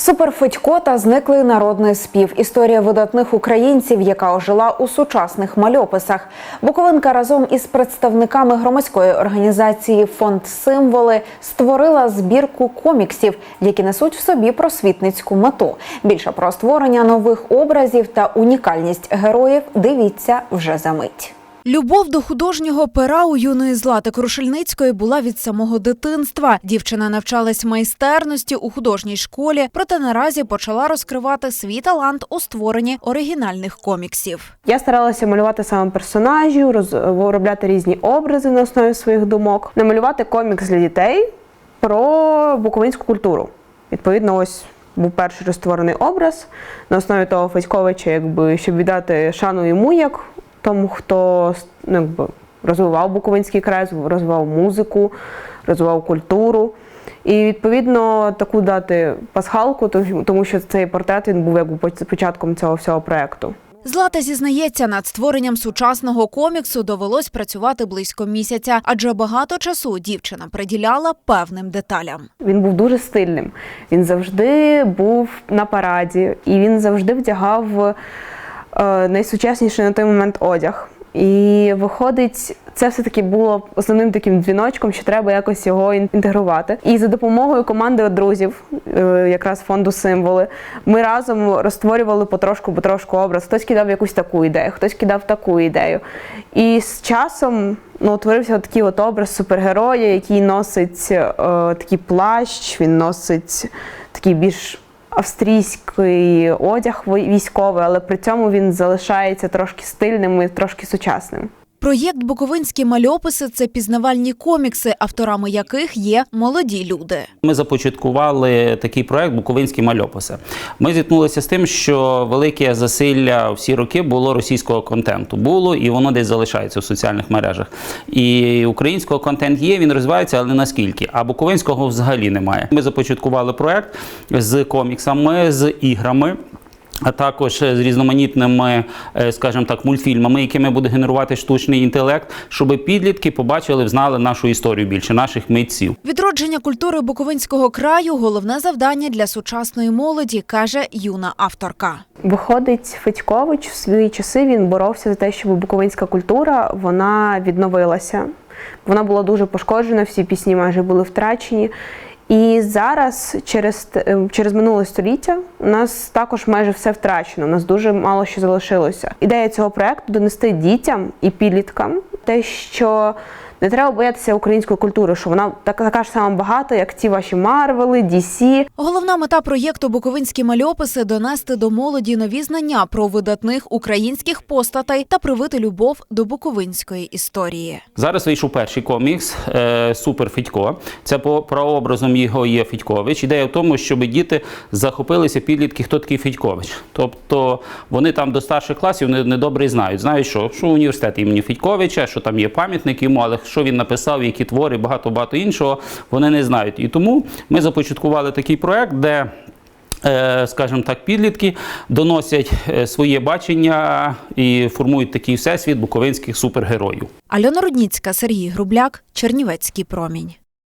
Суперфедько та зниклий народний спів. Історія видатних українців, яка ожила у сучасних мальописах. Буковинка разом із представниками громадської організації Фонд Символи створила збірку коміксів, які несуть в собі просвітницьку мету. Більше про створення нових образів та унікальність героїв дивіться вже за мить. Любов до художнього пера у юної Злати Крушельницької була від самого дитинства. Дівчина навчалась майстерності у художній школі, проте наразі почала розкривати свій талант у створенні оригінальних коміксів. Я старалася малювати саме персонажів, роз- виробляти різні образи на основі своїх думок, намалювати комікс для дітей про буковинську культуру. Відповідно, ось був перший розтворений образ на основі того Федьковича, якби щоб віддати шану йому як тому, хто ну, якби, розвивав Буковинський край, розвивав музику, розвивав культуру. І відповідно таку дати пасхалку, тому- що цей портрет він був якби початком цього всього проекту. Злата зізнається, над створенням сучасного коміксу довелось працювати близько місяця, адже багато часу дівчина приділяла певним деталям. Він був дуже стильним. Він завжди був на параді, і він завжди вдягав найсучасніший на той момент одяг. І виходить, це все-таки було основним таким дзвіночком, що треба якось його інтегрувати. І за допомогою команди друзів, е, якраз фонду символи, ми разом розтворювали потрошку, потрошку образ. Хтось кидав якусь таку ідею, хтось кидав таку ідею. І з часом ну, утворився такий от образ супергероя, який носить е, такий плащ, він носить такий більш австрійський одяг військовий, але при цьому він залишається трошки стильним і трошки сучасним. Проєкт Буковинські мальописи це пізнавальні комікси, авторами яких є молоді люди. Ми започаткували такий проект Буковинські мальописи. Ми зіткнулися з тим, що велике засилля всі роки було російського контенту. Було і воно десь залишається в соціальних мережах. І українського контент є, він розвивається, але наскільки. А буковинського взагалі немає. Ми започаткували проект з коміксами, з іграми. А також з різноманітними, е, скажімо так, мультфільмами, якими буде генерувати штучний інтелект, щоб підлітки побачили, знали нашу історію більше, наших митців. Відродження культури Буковинського краю головне завдання для сучасної молоді, каже юна авторка. Виходить, Федькович в свої часи він боровся за те, щоб буковинська культура вона відновилася. Вона була дуже пошкоджена, всі пісні майже були втрачені. І зараз, через, е, через минуле століття, у нас також майже все втрачено. У нас дуже мало що залишилося. Ідея цього проекту донести дітям і підліткам те, що не треба боятися української культури, що вона така, така ж сама багата, як ті ваші Марвели, DC, Головна мета проєкту Буковинські мальописи донести до молоді нові знання про видатних українських постатей та привити любов до буковинської історії. Зараз вийшов перший комікс е, Супер Федько. Це по прообразом його є Федькович. Ідея в тому, щоб діти захопилися підлітки, хто такий Федькович. Тобто вони там до старших класів не, не добре знають. Знають, що, що університет імені Федьковича, що там є пам'ятник йому, але що він написав, які твори, багато багато іншого, вони не знають. І тому ми започаткували такий проект, де е, скажімо так, підлітки доносять е, своє бачення і формують такий всесвіт буковинських супергероїв. Альона Рудніцька, Сергій Грубляк, Чернівецький промінь.